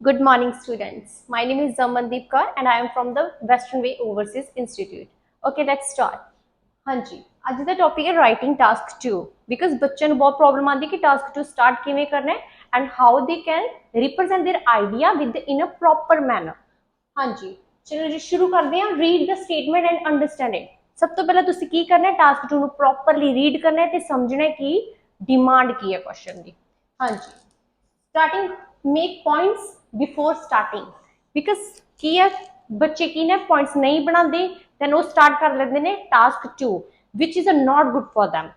Good morning, students. My name is Zamandeep Kaur and I am from the Western Way Overseas Institute. Okay, let's start. ਹਾਂਜੀ ਅੱਜ ਦਾ topic ਹੈ writing task 2 because ਬੱਚਿਆਂ ਨੂੰ ਬਹੁਤ problem ਆਉਂਦੀ ਕਿ ਟਾਸਕ 2 ਸਟਾਰਟ ਕਿਵੇਂ ਕਰਨਾ ਹੈ and how they can represent their idea within a proper manner ਹਾਂਜੀ ਚਲੋ ਜੀ ਸ਼ੁਰੂ ਕਰਦੇ ਹਾਂ read the statement and understand it ਸਭ ਤੋਂ ਪਹਿਲਾਂ ਤੁਸੀਂ ਕੀ ਕਰਨਾ ਹੈ ਟਾਸਕ 2 ਨੂੰ ਪ੍ਰੋਪਰਲੀ ਰੀਡ ਕਰਨਾ ਹੈ ਤੇ ਸਮਝਣਾ ਹੈ ਕਿ ਡਿਮਾਂਡ ਕੀ ਹੈ ਕੁਐਸਚਨ ਦੀ ਹਾਂਜੀ starting make points before starting because ਕੀ ਹੈ ਬੱਚੇ ਕੀ ਨੇ ਪੁਆਇੰਟਸ ਨਹੀਂ ਬਣਾਉਂਦੇ ਦੈਨ ਉਹ ਸਟਾਰਟ ਕਰ ਲੈਂਦੇ ਨੇ task 2 which is a not good for them.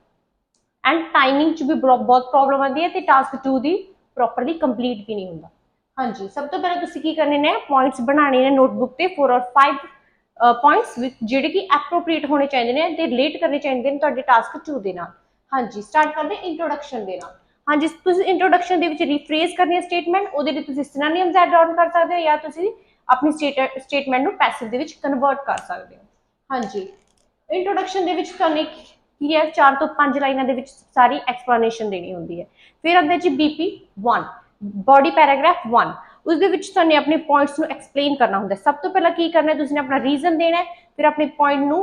And timing ਚ ਵੀ ਬਹੁਤ ਪ੍ਰੋਬਲਮ ਆਉਂਦੀ ਹੈ ਤੇ ਟਾਸਕ 2 ਦੀ ਪ੍ਰੋਪਰਲੀ ਕੰਪਲੀਟ ਵੀ ਨਹੀਂ ਹੁੰਦਾ। ਹਾਂਜੀ, ਸਭ ਤੋਂ ਪਹਿਲਾਂ ਤੁਸੀਂ ਕੀ ਕਰਨੇ ਨੇ ਪੁਆਇੰਟਸ ਬਣਾਉਣੇ ਨੇ ਨੋਟਬੁੱਕ ਤੇ 4 ਔਰ 5 ਪੁਆਇੰਟਸ ਜਿਹੜੇ ਕਿ ਐਪਰੋਪ੍ਰੀਏਟ ਹੋਣੇ ਚਾਹੀਦੇ ਨੇ, ਤੇ ਰਿਲੇਟ ਕਰਨੇ ਚਾਹੀਦੇ ਨੇ ਤੁਹਾਡੇ ਟਾਸਕ 2 ਦੇ ਨਾਲ। ਹਾਂਜੀ ਸਟਾਰਟ ਕਰਦੇ ਇੰਟਰੋਡਕਸ਼ਨ ਦੇ ਨਾਲ। ਹਾਂਜੀ, ਤੁਸੀਂ ਇੰਟਰੋਡਕਸ਼ਨ ਦੇ ਵਿੱਚ ਰੀਫਰੇਜ਼ ਕਰਨੀ ਹੈ ਸਟੇਟਮੈਂਟ ਉਹਦੇ ਲਈ ਤੁਸੀਂ ਸਿਨੋਨਿਮਸ ਐਡ ਆਨ ਕਰ ਸਕਦੇ ਹੋ ਜਾਂ ਤੁਸੀਂ ਆਪਣੀ ਸਟੇਟਮੈਂਟ ਨੂੰ ਪੈਸਿਵ ਦੇ ਵਿੱਚ ਕਨਵਰਟ ਕਰ ਸਕਦੇ ਹੋ। ਹਾਂਜੀ ਇੰਟਰੋਡਕਸ਼ਨ ਦੇ ਵਿੱਚ ਤੁਹਾਨੂੰ ਕੀ ਹੈ 4 ਤੋਂ 5 ਲਾਈਨਾਂ ਦੇ ਵਿੱਚ ਸਾਰੀ ਐਕਸਪਲੇਨੇਸ਼ਨ ਦੇਣੀ ਹੁੰਦੀ ਹੈ। ਫਿਰ ਆਉਂਦਾ ਜੀ ਬੀਪੀ 1 ਬੋਡੀ ਪੈਰਾਗ੍ਰਾਫ 1 ਉਸ ਦੇ ਵਿੱਚ ਤੁਹਾਨੂੰ ਆਪਣੇ ਪੁਆਇੰਟਸ ਨੂੰ ਐਕਸਪਲੇਨ ਕਰਨਾ ਹੁੰਦਾ ਸਭ ਤੋਂ ਪਹਿਲਾਂ ਕੀ ਕਰਨਾ ਹੈ, ਤੁਸੀਂ ਨੇ ਆਪਣਾ ਰੀਜ਼ਨ ਦੇਣਾ ਹੈ, ਫਿਰ ਆਪਣੇ ਪੁਆਇੰਟ ਨੂੰ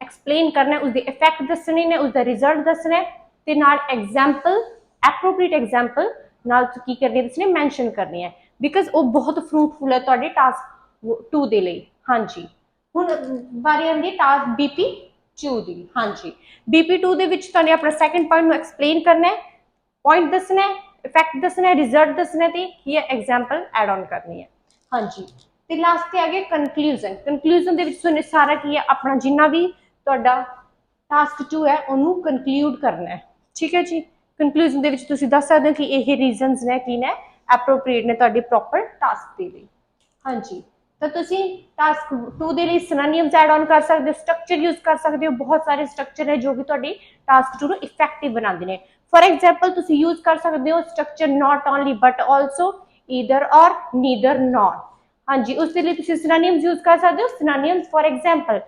ਐਕਸਪਲੇਨ ਕਰਨਾ ਹੈ, ਉਸਦੇ ਇਫੈਕਟ ਦੱਸਣੇ ਨੇ, ਉਸਦਾ ਰਿਜ਼ਲਟ ਦੱਸਣਾ ਹੈ, ਤੇ ਨਾਲ ਐਗਜ਼ਾਮਪਲ ਐਪਰੋਪ੍ਰੀਏਟ ਐਗਜ਼ਾਮਪਲ ਨਾਲ ਕੀ ਕਰਨੀ ਹੈ, ਤੁਸੀਂ ਨੇ ਮੈਂਸ਼ਨ ਕਰਨੀ ਹੈ ਬਿਕਾਜ਼ ਉਹ ਬਹੁਤ ਫਰੂਟਫੁਲ ਹੈ ਤੁਹਾਡੇ ਟਾਸਕ 2 ਦੇ ਲਈ। ਹਾਂਜੀ। ਹੁਣ ਵਾਰੀ ਆਉਂਦੀ ਹੈ ਟਾਸਕ ਬੀਪੀ 2 ਦੀ। ਹਾਂਜੀ। ਬੀਪੀ 2 ਦੇ ਵਿੱਚ ਤੁਹਾਨੂੰ ਆਪਣਾ ਸੈਕੰਡ ਪੁਆਇੰਟ ਨੂੰ ਐਕਸਪਲੇਨ ਕਰਨਾ ਹੈ। ਪੁਆਇੰਟ ਦੱਸਣਾ ਹੈ ਇਫੈਕਟ ਦੱਸਣਾ ਹੈ ਰਿਜ਼ਲਟ ਦੱਸਣਾ ਹੈ ਤੇ ਕੀ ਐਗਜ਼ਾਮਪਲ ਐਡ ਆਨ ਕਰਨੀ ਹੈ। ਹਾਂਜੀ। ਤੇ ਲਾਸਟ ਤੇ ਆ ਗਿਆ ਕਨਕਲੂਜਨ ਕਨਕਲੂਜਨ ਦੇ ਵਿੱਚ ਤੁਹਾਨੂੰ ਸਾਰਾ ਕੀ ਹੈ, ਆਪਣਾ ਜਿੰਨਾ ਵੀ ਤੁਹਾਡਾ ਟਾਸਕ 2 ਹੈ, ਉਹਨੂੰ ਕਨਕਲੂਡ ਕਰਨਾ ਹੈ। ਠੀਕ ਹੈ ਜੀ? ਕਨਕਲੂਜਨ ਦੇ ਵਿੱਚ ਤੁਸੀਂ ਦੱਸ ਸਕਦੇ ਹੋ ਕਿ ਇਹ ਰੀਜ਼ਨਸ ਨੇ, ਕੀ ਨੇ ਐਪਰੋਪ੍ਰੀਏਟ ਨੇ ਤੁਹਾਡੇ ਪ੍ਰੋਪਰ ਟਾਸਕ ਦੇ ਲਈ। ਹਾਂਜੀ। ਤਾਂ ਤੁਸੀਂ ਟਾਸਕ 2 ਦੇ ਲਈ ਸਿਨੋਨਿਮਸ ਐਡ ਆਨ ਕਰ ਸਕਦੇ ਹੋ ਸਟਰਕਚਰ ਯੂਜ਼ ਕਰ ਸਕਦੇ ਹੋ। ਬਹੁਤ ਸਾਰੇ ਸਟਰਕਚਰ ਹੈ ਜੋ ਕਿ ਤੁਹਾਡੀ ਟਾਸਕ 2 ਨੂੰ ਇਫੈਕਟਿਵ ਬਣਾਉਂਦੇ ਨੇ। ਫੋਰ ਐਗਜ਼ਾਮਪਲ ਤੁਸੀਂ ਯੂਜ਼ ਕਰ ਸਕਦੇ ਹੋ structure not only but also either or neither not ਹਾਂਜੀ, ਉਸ ਦੇ ਲਈ ਤੁਸੀਂ ਸਿਨੋਨਿਮਸ ਯੂਜ਼ ਕਰ ਸਕਦੇ ਹੋ। ਸਿਨੋਨਿਮਸ ਫੋਰ ਐਗਜ਼ਾਮਪਲ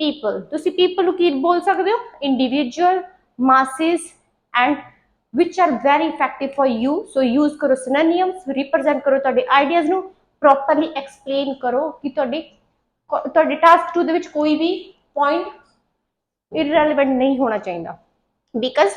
ਪੀਪਲ ਤੁਸੀਂ ਪੀਪਲ ਨੂੰ ਕੀ ਬੋਲ ਸਕਦੇ ਹੋ? Individual masses and which are very effective for you. So, use ਕਰੋ synonyms, represent ਕਰੋ ਤੁਹਾਡੇ ਆਈਡੀਆਜ਼ ਨੂੰ ਪ੍ਰੋਪਰਲੀ ਐਕਸਪਲੇਨ ਕਰੋ ਕਿ ਤੁਹਾਡੇ ਤੁਹਾਡੇ ਟਾਸਕ 2 ਦੇ ਵਿੱਚ ਕੋਈ ਵੀ ਪੁਆਇੰਟ ਇਰਰੈਲੇਵੈਂਟ ਨਹੀਂ ਹੋਣਾ ਚਾਹੀਦਾ ਬਿਕਾਜ਼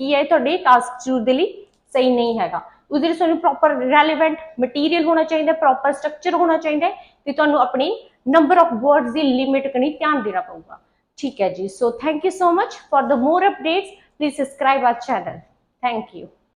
ਕੀ ਹੈ ਤੁਹਾਡੇ ਟਾਸਕ 2 ਦੇ ਲਈ ਸਹੀ ਨਹੀਂ ਹੈਗਾ ਉਹਦੇ ਲਈ ਤੁਹਾਨੂੰ ਪ੍ਰੋਪਰ ਰੈਲੇਵੈਂਟ ਮਟੀਰੀਅਲ ਹੋਣਾ ਚਾਹੀਦਾ ਪ੍ਰੋਪਰ ਸਟਰਕਚਰ ਹੋਣਾ ਚਾਹੀਦਾ ਤੇ ਤੁਹਾਨੂੰ ਆਪਣੀ ਨੰਬਰ ਆਫ ਵਰਡਸ ਦੀ ਲਿਮਿਟ ਕਣੀ ਧਿਆਨ ਦੇਣਾ ਪਊਗਾ ਠੀਕ ਹੈ ਜੀ so thank you so much for the more updates please subscribe our channel thank you